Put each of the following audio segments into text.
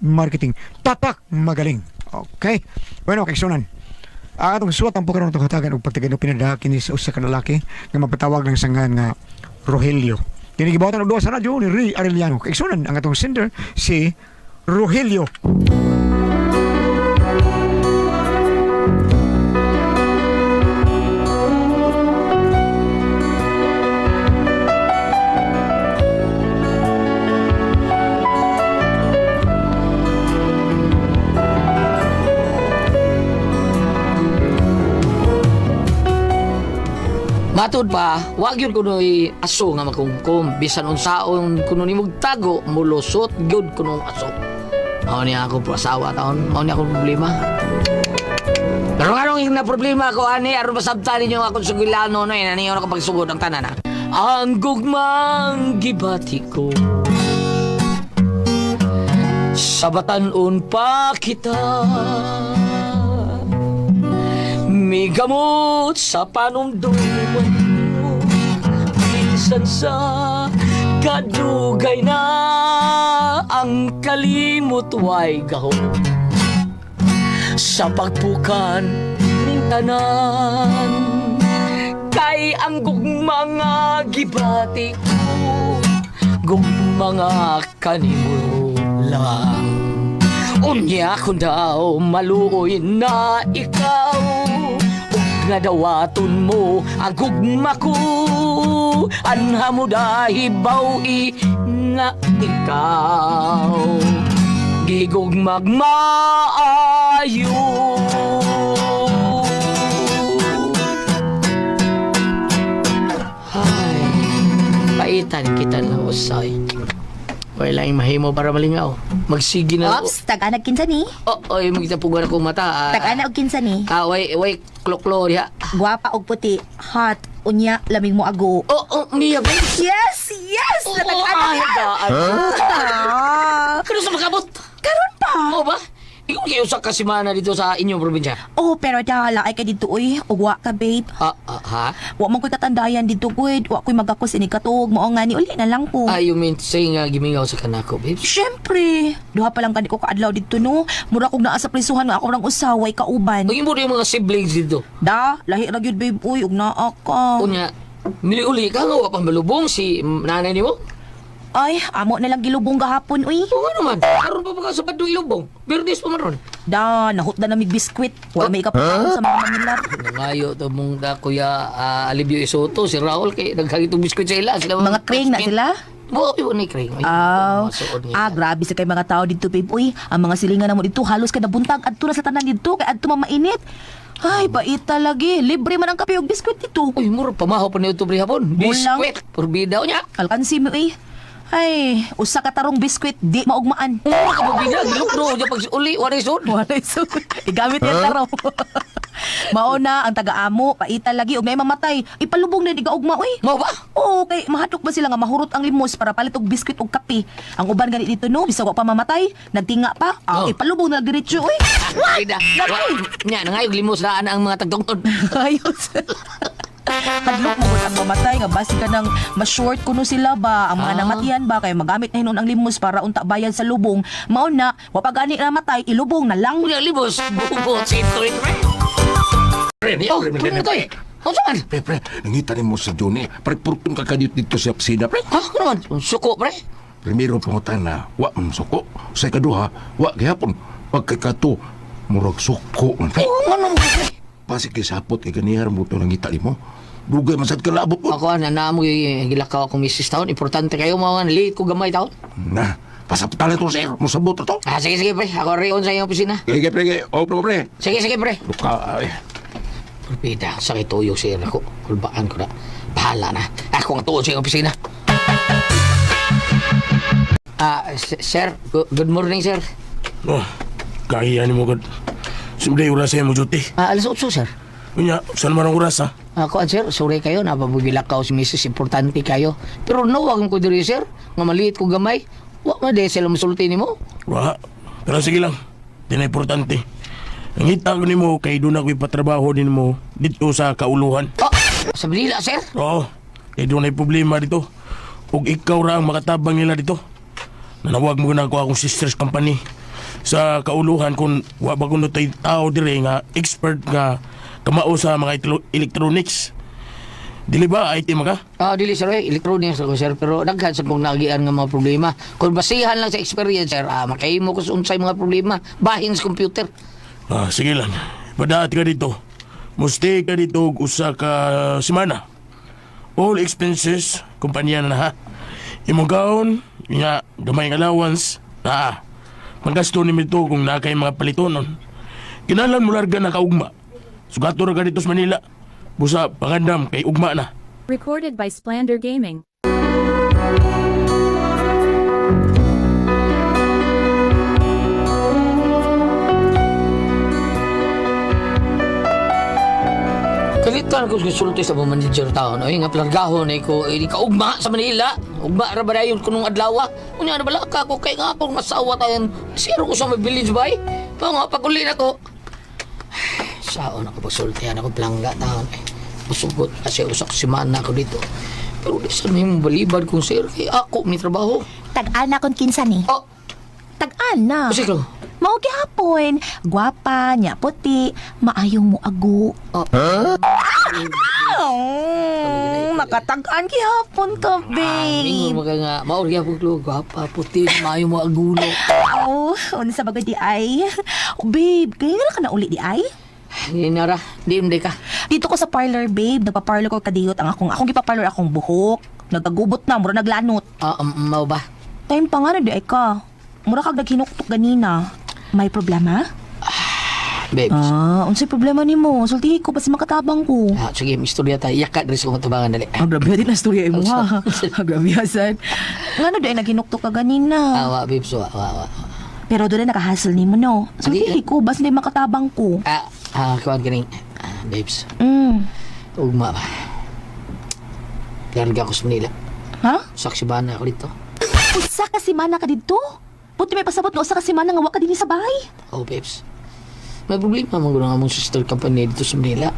marketing. Tatak magaling. Okay? Bueno, kay sunan. Ang atong suwat ang pagkaroon itong hatagan o pagtigay no pinadaha kini sa usa ka lalaki nga mapatawag ng sangan nga Rogelio. Kini gibawatan og duha sa radyo ni Ray Arellano. Kay sunan ang atong sender si Rogelio. Matod pa, wag yun kuno aso nga makungkum. Bisan unsaon kuno ni tago, mulusot gyud kuno aso. Mao ni ako asawa taon, mao ni ako problema. Pero nga na problema ko ani aron masabtan ninyo akong sugilano no ina niyo ako pagsugod ang tanan. Ang gugmang gibati ko. Sa batanon pa kita may gamot sa panumduman mo. Minsan sa kadugay na Ang kalimot way gahom Sa pagpukan ng tanan Kay ang gugmanga gibati ko Gugmanga kanimo lang Unya ko daw maluoy na ikaw nga dawaton mo ang gugma ko Anha mo dahibaw i nga ikaw. Gigugmag maayo Ay, paitan kita na usay Wala yung mahimo para malingaw. Magsigi na. Ops, taganag kinsa ni. Oh, oy, magitapugan akong mata. ah. Tagana og kinsa ni. Ah, way, way, kloklo diha. Guwapa og puti. Hot. Unya, lamig mo ago. Oh, oh, Mia, babe. Yes! Yes! Oh, Natag-ana ay, ka! Ah, Kano sa magkabot? Karon pa! Oo ba? Ikaw kayo sa kasimana dito sa inyong probinsya. Oh, pero dala ay ka dito uy. Ugwa ka, babe. Ha? ha? ha? Wa man ko'y katandayan dito, good. Wa ko'y magakos ini katog. Mao nga ni uli na lang ko. Ah, you mean say nga gimingaw sa kanako, babe? Siyempre, duha pa lang kani ko kaadlaw dito no. Mura kog naa sa prisuhan nga ako ng usaway kauban. Naging mo yung mga siblings dito. Da, lahi ra gyud babe uy, ug naa ka. Kunya, nili-uli ka nga, wapang malubong si nanay ni mo. Ay, amo na lang gilubong gahapon uy. Oo naman. Karoon pa ba ka sa padong ilubong? Berdes pa maron. Da, nahut na namig biskwit. Wala may ikapakaon sa mga Manila. Nangayo to mong da kuya ah, Alibio Isoto, si Raul, kay naghagitong biskuit sa ila. Sila Mga kring na sila. Oo, yun ni kring. Ay, Ah, masuod niya. ah, grabe sa kay mga tao dito, babe. Uy, ang mga silingan na mo dito, halos ka nabuntag. Adto na sa tanan dito, kay adto mamainit. Ay, bait lagi. Libre man ang kape ug biskwit dito. Uy, mura pamahaw pa niyo ito hapon. Mulang. Biskuit. Purbida niya. Alkansi mo, uy. Ay, usa ka tarong biskwit, di maugmaan. Mura ka purbida. Gilukdo. Diya pag uli, wala isod. Wala so. Igamit yan taraw. Mauna ang taga-amo, paita lagi og may mamatay. Ipalubong na di gaugma, uy. Mau ba? Oo, kay mahatok ba sila nga mahurot ang limos para palit og biskwit og kape. Ang uban gani dito no, bisag wa pa mamatay, nagtinga pa. Ah, Oh. ipalubong na diretso, uy. Purbida. Nya, nangayog limos na ang mga tagtungtod. Ayos. Hadlok mo ang mamatay nga basi ka nang ma-short kuno sila ba ang mga Ah. namatian ba kay magamit na hinon ang limos para unta bayad sa lubong mao na wa pa gani namatay ilubong na lang Unya, limos. Bubot sa ito rin, pre. Pre, niya, Oh, pre, pre, pre, to eh. Ano saan? Pre, pre, nangita rin mo sa Johnny. Pre, purtun ka kadit dito sa pisina, pre. Ha? Ano naman? Suko, pre? Primero pangutan na, wa man suko. Sa ikaduha, wa gihapon. Pagkakato, murag suko man, pre. Ano mo, pre? Pasik kay sapot, kay ganihar mo ito nangita mo. Dugay man sad ka labot mo. Ako, na na mo yung gilakaw akong misis taon. Importante kayo, mga late ko gamay taon. Na, pasaputan to, sir. Musabot na to. Ah, sige, sige, pre. Ako rin sa iyong opisina. Kaya, pre, kaya, oh, pre, pre. Sige, sige, pre. Luka, ay. Pida, sakit tuyo sir ako. Kulbaan ko na. Bahala na. Ako ang tuon sa iyong opisina. Ah, sir. Good morning, sir. Oh, kaya ni mo gud. Siyempre, oras sa'yo mo duty. Ah, alas 8, sir. Kunya, saan man ang oras ha? Ako, sir, sorry kayo, napabugilak ka si Mrs. Importante kayo. Pero no, wag ko diri, sir. Nga maliit ko gamay. Wag na de sila masulti ni mo. Wa. Pero sige lang. Di na importante. Ang hita ko ni mo, kay doon ako ipatrabaho din mo dito sa kauluhan. Ah, sa Manila, sir. Oo. Kay doon ay problema dito. Ug ikaw ra ang makatabang nila dito. Nanawag mo na ako akong sister's company. Sa kauluhan kung wa ba kuno tay tao dire nga expert nga kamao sa mga electronics. Dili ba item ka? Ah, dili sir, eh, electronics ako sir, pero daghan sa kong nagian nga mga problema. Kung basihan lang sa experience sir, ah, makahimo ko sa unsay mga problema, bahin sa computer. Ah, sige lang. Padaat ka dito. Musti ka dito usa ka semana. All expenses, kumpanya na ha. Imong gaon, nga gamay allowance, na Magasto ni mito kung na kay mga palitonon. Kinalan mo larga na kaugma. Sugato ra ka dito sa Manila. Busa, pangandam kay ugma na. Recorded by Splander Gaming. Kalitan ko sulti sa manager taon. Ay nga plargahon ay ko eh, ka ugma sa Manila. Ugma ra ba dayon kunong adlaw? Unya na bala ka ko kay nga akong masawa tayon. Siro ko sa may village bay. Pa nga paguli na ko. Saon ako pagsultihan ako plangga taon. Eh. Musugot kasi usak si mana ako dito. Pero di sa may balibad kung sir kay ako may trabaho. Tag-an na kung kinsa ni. Oh, Tag-an na. kasi ko. Mao gihapon. Gwapa, nya puti, maayong mo ago. Oh. Oh, nakatag-an gihapon ka, babe. mingon mo ka nga. Maori ako klo. Gwapa, puti, maayo mo agulo. Oh, unsa bagay di ay? Oh, babe, kaya na ka na uli di ay? Hindi nara. Di hindi ka. Dito ko sa parlor, babe. Nagpa-parlor ko kadiyot ang akong akong gipa-parlor akong buhok. Nagagubot na, mura naglanot. Ah, um, mau ba? Time pa nga na di ay ka. Mura kag naghinuktok ganina. May problema? Babes. Ah, unsay problema nimo? Sultihi ko basi makatabang ko. Ah, sige, istorya tayo. Yakat rin sa kong tabangan dali. Ang grabe din na storya mo ha. Ang grabe hasan. Nga na di ay naghinuktok ka ganina. Awa, babes. Wa, wa, wa. Pero doon na nakahassle nimo no. Sultihi ko basi di makatabang ko. Ah, ah, kawan ka rin. Ah, babes. Mm. Ugma ba? Larga ko sa Manila. Ha? Saksi ba na ako dito? Usa ka simana ka dito? Puti may pasabot nga usa ka simana nga wa ka dinhi sa bahay. Oh, babes. May problema mo nga mong sister company dito sa Manila.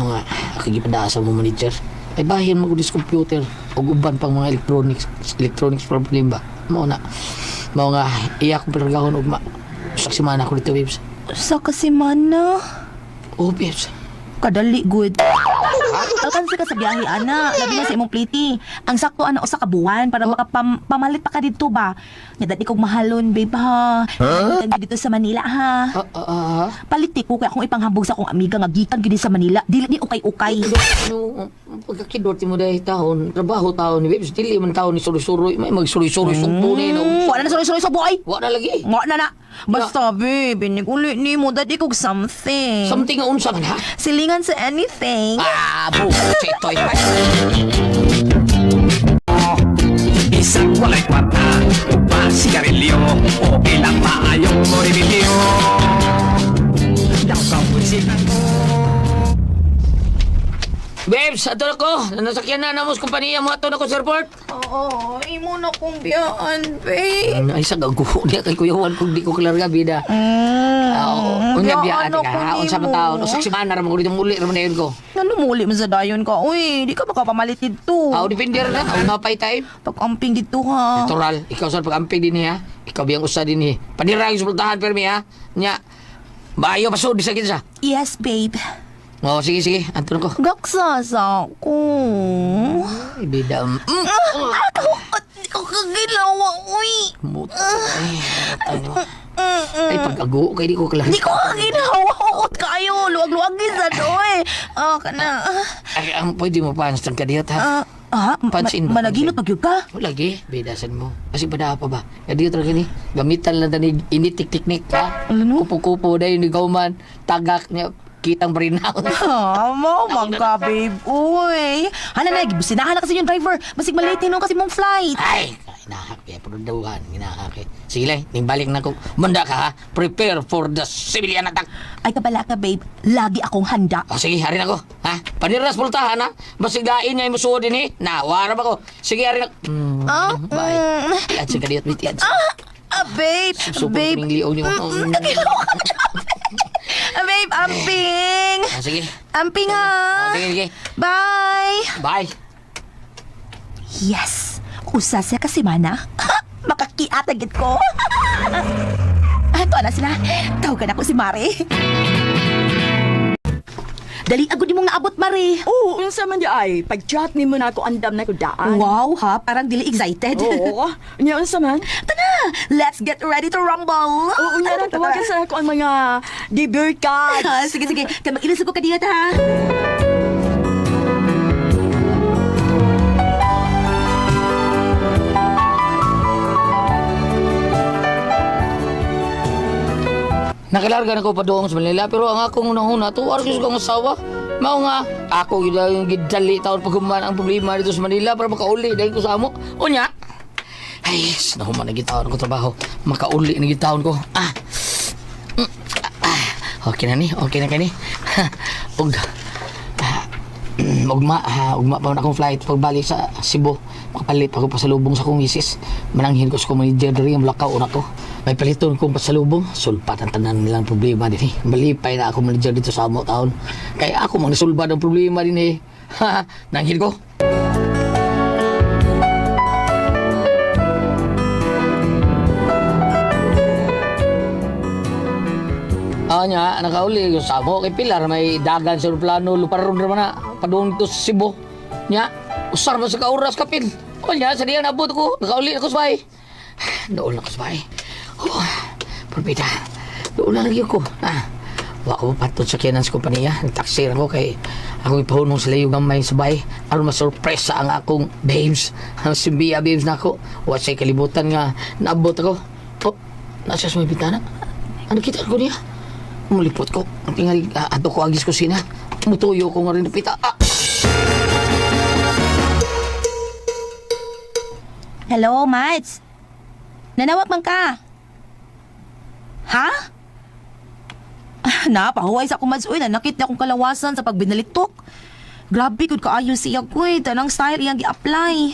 Mga akigipadasa mo manager. Ay bahin mo ko dis computer o uban pang mga electronics electronics problem ba? Mao na. Mao nga iya ko pergahon ugma. Saksi man ako dito, babes. Usa ka simana? Oh, babes. Kadali good. Alkansi ka sa biyahe, ana. Labi na sa imong pliti. Ang sakto, ana, usa ka buwan para makapamalit pa ka dito ba? Nga dati kong mahalon, babe, ha? Huh? dito sa Manila, ha? Ah, ah, ah. Paliti ko kaya akong ipanghambog sa akong amiga nga gikan gid sa Manila. Dili ni ukay-ukay. Ano, pagkakidorti mo dahil taon, trabaho taon ni Babes, dili man taon ni Suroy-Suroy, may mag-suroy-suroy sa tunay na Mm, wala na sorry-sorry sa buhay. Wala na lagi. Nga na na. Basta, babe, inig-uli ni mo, dati kong something. Something nga unsa man ha? Silingan sa anything. Ah, buko sa ito. Isang walay kwarta Upa sigarilyo O ilang maayong moribilyo Daw ka pusikan mo Babes, ato na ko. Nasakyan na namos kumpanya mo ato na ko sa airport. Oo, imo na kong biyaan, babe. Ay, sa gago. Di kay Kuya Juan kung di ko kalarga, bida. Ah, Oo, unya biya ate ka. Ha, unsa man taon. Usak si Mana ramon dito muli ramon na yun ko. Ano muli mo sa dayon ka? Uy, di ka makapamalit dito. Ah, depende ra na. Ang mapay time. Pag-amping dito ha. Natural. Ikaw sa pag-amping din ha. Ikaw biyang usa din eh. Panira yung sultahan permi ha. Nya. Bayo pasod sa. Yes, babe. Oh, sige sige. Anto na ko. Gaksasa ko. Ay, bida. Mm. At di ko kagilawa, uy. Muto. Ay, ano. Ay, pag-ago. Kaya di ko kalarga. Di ko kaginawa. Huot kayo. Luwag-luwag gisa doy. Ah, kana. Ay, ang pwede mo pa. Ang kadiyot ha. Ah, ah, Pansin ba, managilot pansin? pag ka. O lagi, bedasan mo. Kasi pada apa ba? Ya dia talaga ni. Gamitan lang tani ini tik-tiknik ka. Ano? Kupo-kupo dahil ni Gauman. Tagak niya. Kitang berinaw. Ah, mo man ka, babe. Uy. Hala na, businahan na kasi yung driver. Masig malate no kasi mong flight. Ay, inahak ya. Pero dawan, inahak eh. Sige lang, ning balik na ko. Manda ka ha. Prepare for the civilian attack. Ay, kabala ka, babe. Lagi akong handa. O sige, harin ako. Ha? Paniras pultahan ha. Basigain niya yung musuod din eh. Na, warap ako. Sige, harin ako. Mm, Ah, bye. mm. Yan sa kadiyot, wait, yan. Ah, babe. Super babe. kaming liyaw niyo. Mm, Ah, babe, amping. Ah, sige. Amping Ah, ha. sige, sige. Bye. Bye. Yes. Usa siya kasi mana. Makakiatagit ko. Ato Ana sila. Tawagan ako si Mare. Dali agad mo nga abot, Mare. Oo, unsa man di ay. Pag-chat ni mo na ako andam na ko daan. Wow, ha? Parang dili excited. Oo. Nya unsa man? Tana, let's get ready to rumble. Oo, nya na tawagan sa ako ang mga debut cards. sige, sige. Kaya mag-ilis ko kanina, ha? Nakalarga na ko pa doon sa Manila pero ang akong unang-una tuwar ko sa asawa. Mao nga ako gid yung gidali taon pagkuman ang problema dito sa Manila para makauli dahil ko sa amo. Unya. Ay, nahuman na gitawon ko trabaho. Makauli na gitawon ko. Ah. Mm, ah. Okay na ni, okay na kani. Ug ah, ugma, ha, ugma pa man akong flight pagbalik sa Cebu. Makapalit ako pa sa lubong sa kong misis. Mananghin ko sa manager diri ang lakaw na ko. May paliton kong pasalubong. Sulpat ang tanan nilang problema din eh. Malipay na ako manager dito sa amo taon. Kaya ako mang nasulbad ang problema din eh. Ha, nanghin ko. Ah, nya, nakauli yung samo kay Pilar may dagan sa plano luparon naman na padung to Cebu. Nya, usar man sa kauras kapil. O nya, sa diyan nabot ko, nakauli ako sa bahay. Doon ako sa. Oh, Pulpita, doon na lagi ko. Ah, wa ko patod sa kiyanan sa kompanya. Nagtaksi ako kay ako ipahunong sila yung gamay sa bahay. Aron ma-surprise ang akong babes. Ang simbiya babes na ako. Wa siya kalibutan nga naabot ako. Oh, nasa sa may bitana. Ano kita ko niya? Mulipot ko. Ang tingali, uh, ato ko agis ko sina. Mutuyo ko nga rin napita. Ah! Hello, Mads. Nanawag man ka. Ha? Ah, Napahuway sa akong Mads. Uy, nanakit na akong kalawasan sa pagbinaliktok. Grabe, good kaayo siya ko eh. Tanang style iyang gi-apply.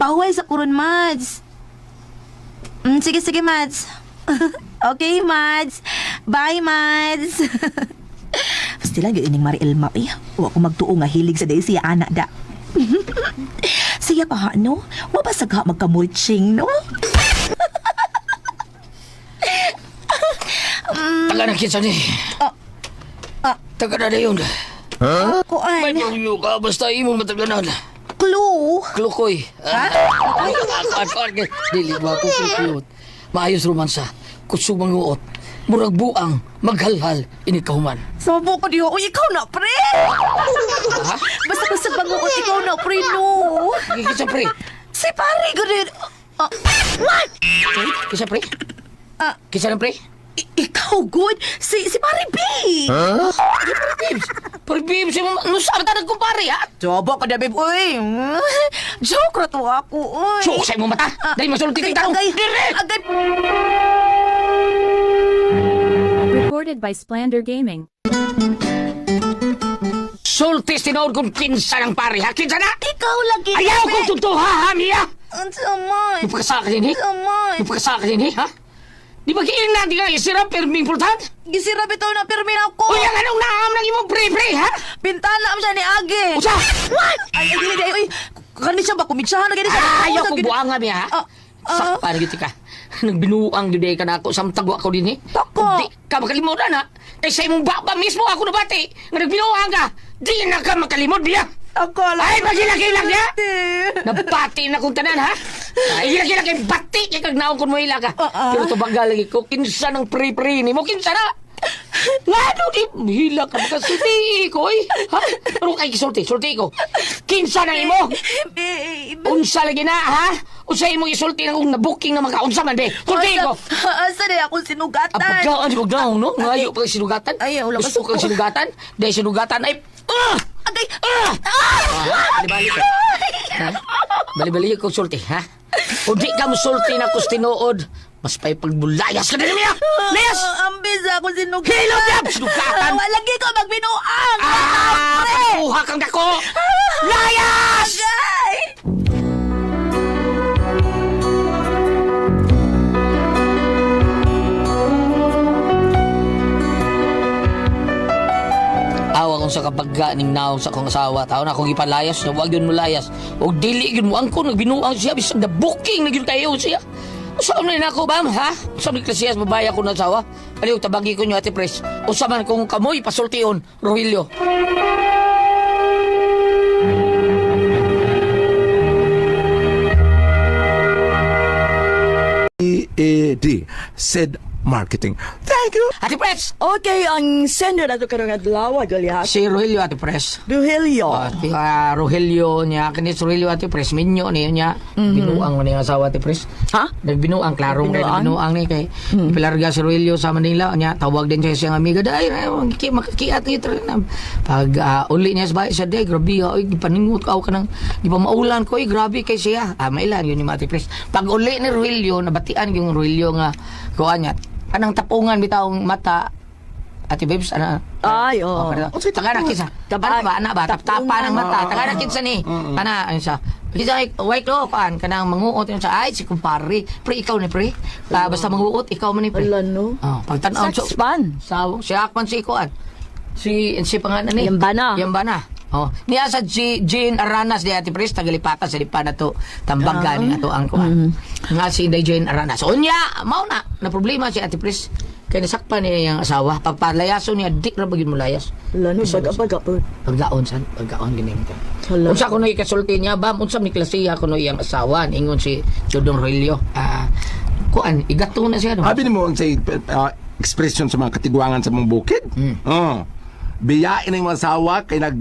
Pahuway sa kuron, Mads. Mm, sige, sige, Mads. okay, Mads. Bye, Mads. Basta lang yun ining Mariel Map eh. Huwag ko magtuo nga hilig sa day siya anak da. Siya pa ha, no? Mabasag ha magkamulching, no? Taga na kinsa ni. Ah, ah. Taga na na yun. May Kuan, ka, basta imong mataganan. clue. Klukoy. Ha? Dili ba ako cute. Maayos romansa. Kusog manguot. Murag buang. Maghalhal. Ini kahuman. Sabo ko diyo. Uy, ikaw na, pre! Ha? Basta ko sa banguot, ikaw na, pre, no? Kisa pre. Si pare, ganun. Ah, what? Kisa pre. Ah. Kisa lang pre. I- ikaw, good? Si, si pare B. Bibs. Pero Bibs, ano sa amin tanag kumpare ha? Jobo ka na, babe. Uy, joke na to ako, uy. Suk sa imong mata. Dahil masulong titing tanong. Agay, Dire! agay. Recorded by Splander Gaming. Sultis tinood kung kinsa ng pare ha. Kinsa na? Ikaw lagi. Ayaw kong tutuha ha, Mia. Ang samay. Ipagkasaka din eh. Samay. Ipagkasaka din eh, ha? Di ba kiin na di ka isirap importante? Gisira bitaw na pirmin ako. Uy, ang anong naam ng imong pre-pre, ha? Pintana am siya ni Age. Usa! What? Ay, ay, dili, dili. Uy, kani siya ba? Kumitsahan na gani siya. Ayaw gini- buang nga, ha? Ah, ah. Sakpa na ka. Nagbinuang yun ka na ako. Samtago ako din eh. Tako. Di ka makalimutan ha. Eh sa imong baba mismo ako nabati. Nga nagbinuang ka. Di na ka makalimot biya. Ako lang. Ay, magilak-ilak niya. Ate. Nabati na kong tanan ha. Ay, hilak-hilak kay bati kay kag naong kun mo ila ka. Ah, ah. Pero tubagal lagi ko kinsa ng pre-pre ni mo kinsa na. Nga do di hila ka makasulti ko eh. Ha? Pero kay kisulti, sulti ko. Kinsa na imo? Babe. Unsa lagi na ha? Unsa imo isulti na kung na-booking na mga unsa man be? Sulti ko. Asa na ako sinugatan? Ang pagkaon si Pagdaong, no? Ngayo pa kay sinugatan. Ay, wala Gusto ka kang sinugatan? Dahil sinugatan ay... Ah! Agay. Ah! Ah! Bali-bali ka. Ha? Bali-bali ko sulti, ha? O di ka mo sulti na kus tinuod, mas pa'y pagbulayas ka na niya! Layas! Ambis ako sinugatan. Hilot! Sinugatan! Ah, Wala lagi ko magbinuang. Ah! Pagkuha kang dako! Layas! Kong ning naong sa kong asawa. Tao na akong ipalayas na wag yun mo layas. O dili yun mo ang ko nagbinuang siya bisag na booking na yun kayo siya. Saan na ako, ma'am, ha? Saan ni klasiyas babaya ko na asawa? Aliw, tabagi ko nyo, ate Pres. O saman kung kamoy, pasultion, Rogelio. EAD said marketing. You. Ate Pres! Okay, ang sender na to karong adlaw, Goliath. Si Rogelio, ate Pres. Oh, ti uh, Rogelio niya, kani si Rogelio ate Pres, minyo niya niya. Binuang mo niya asawa ate Pres. Ha? Nagbinuang, klarong kay Binuang? ni kay Pilarga si Rogelio sa Manila niya tawag din siya sa siyang amiga dai maki makakiat ni na pag ah, uli niya sa bahay sa day grabe oy gipaningot ka ka nang gipamaulan ko oy grabe kay siya ah mailan yun ni Mati Pres pag uli ni Rogelio nabatian yung Rogelio nga kuan niya anang tapungan bitawong mata Ate Babes, ano? Ay, Oh, oo. pardon. Taga na kinsa. Ano ba, ana ba? Tap-tapa ng mata. Taga na kinsa ni. Kana, ano siya. Kita ay, lo, paan, kanang manguot yun sa, ay, si kumpare. Pre, ikaw ni pre. Ah, basta manguot, ikaw man ni pre. Wala, no? Oh, pagtanaw. Sakspan. Sa, si Akman si Kuan. Si, si pangalan ni. Yambana. Yambana. Oh, niya sa G, Jean Aranas di ati Pres tagalipata sa lipa na to tambag gani ato ang kuan. Nga si Inday Jean Aranas. Unya, mao na na problema si ati Pres. Kaya nasakpan niya yung asawa. Pagpalayaso niya, dik ra bagid mo layas. Wala, no? Baga-baga po. Pagdaon san, pagdaon gining ka. Unsa ko no ikasulti niya ba, unsa ni klasiya ko no iyang asawa, ingon si Jodong Relio. Ah, kuan, igato na siya no. Habi ni mo ang say uh, expression sa mga katiguangan sa mong bukid. Oh. Biyain ang mga asawa kay nag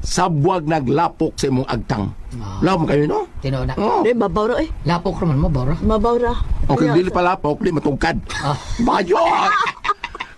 sabwag naglapok sa imong agtang. Lam kayo no? Tino na. Oh. Di, mabawra eh. Lapok raman mo, bora. Mabawra. Okay, Kaya- dili pa lapok, di matungkad. Bayo!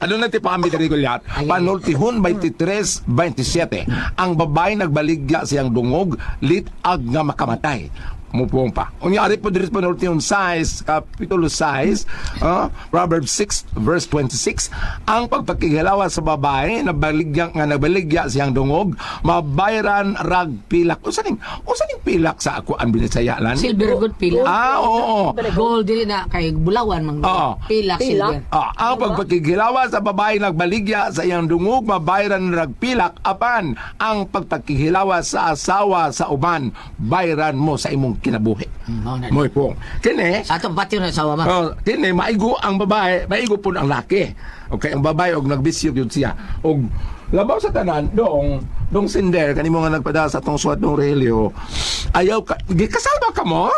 Ano na ti pami diri gulyat? Panultihon 23 27. Ang babae nagbaligya siyang dungog litag nga makamatay. Mupong pa. Unya ari po diri sa panultihon size kapitulo 6, uh, Proverbs 6 verse 26. Ang pagpakigalawa sa babae na baligya nga nagbaligya siyang dungog, mabayran rag pilak. Usa ning usa ning pilak sa ako ang binisayalan? Silver good pila. Ah, oo. Gold dili na kay bulawan mang Oo. pila silver. Ah, ang pagpakigilawa sa babae nagbaligya sa iyang dungog mabayran ragpilak apan ang pagpakigilawa sa asawa sa uban bayran mo sa imong kinabuhi. mao na. Moy pong. Kini Sa atong patio na asawa ma. Oh, kini maigo ang babae, maigo pun ang laki. Okay, ang babae og nagbisyo gyud siya. Og labaw sa tanan dong dong sinder kanimo nga nagpada sa tong suwat ng relyo. Ayaw ka gikasal ba ka mo?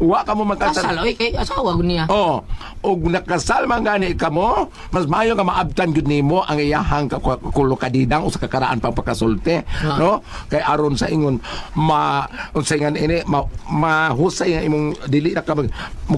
Wa ka mo magkasal. Kasal oy kay asawa gud niya. Oh, og nakasal man gani ka mo, mas maayo nga maabtan gyud nimo ang iyahang ka- kulo kadidang o sa kakaraan pang pagkasulti, Ah. no? Kay aron sa ingon ma unsay nga ini ma, mahusay ang imong dili na ka mag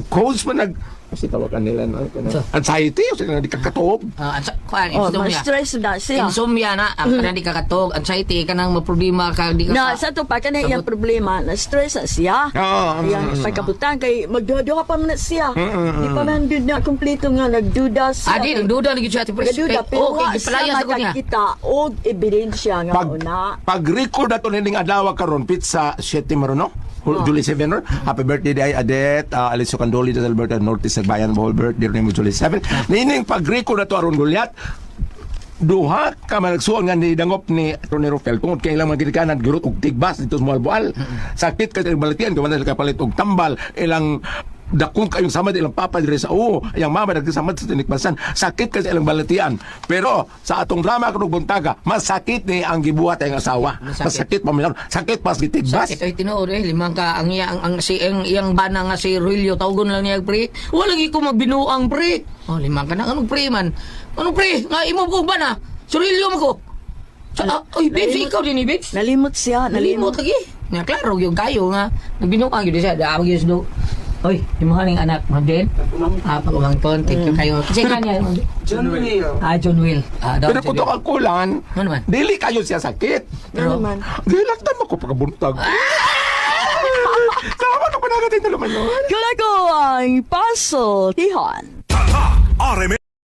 cause man nag kasi tawagan nila no? Sa- anxiety o sila di ka katuog. Ah, ansa kuan Oh, insomnia. ma-stress na siya. Insomnia na, ang kanang di ka katog, anxiety kanang problema ka di ka Na, ka- sa to pa, kana Sabot. problema, na-stress na siya. Oo, Iyang pagkabutan, kay magduha pa man na siya. Di pa man dud na kompleto nga, nagduda siya. Ah, di, nagduda lagi siya ati Pres. Nagduda, Kay- pero oh, kay wa siya gipalayas ako niya. makakita og ebidensya nga Pag una. pag record ato nining adlaw karon pizza 7 maron no? July 7 no? Happy birthday day Adet, uh, Alicio Candoli de Alberto Norte sa bayan Bohol birthday rin mo July 7. Nining pag record ato aron gulyat duha ka man nagsuon nga ni dangop ni Tony Rofel tungod kay ilang mga ginikanan gurot og tigbas dito sa Malboal. Sakit ka sa balatian ka man ka palit og tambal ilang dakong kayong samad ilang papa dire sa oo ayang mama nagkasamad sa tinikbasan sakit ka sa ilang balatian pero sa atong drama kanong buntaga mas sakit ni ang gibuhat ang asawa Mas mas sakit. pas gitigbas Sakit ay tinuod eh, limang ka ang iya ang, ang si ang iyang bana nga si Rulio tawgon lang niya pre. Wala lagi ko magbinuang pre. Oh, limang ka na anong pre man. Anong pre? Nga imo ko bana. Si Rulio mo ko. Sa, ah, oy, babes, ikaw din ni babes. Nalimot siya, Nalimot nalimot. lagi. Nga klaro yung kayo nga nagbinuang gyud siya. Daawag gyud do. Oy, imo haning anak, Ma'am Jen. Ah, pagumangton, thank you kayo. Kasi kanya, John Will. Ah, John Will. Ah, daw, pero kuto Will. ang kulan Ano naman? dili kayo siya sakit Ano naman? Gilat na ko pagkabuntag. Sama na pa nagating na naman yun. Kala ko ang puzzle, Tihon. Tata RMN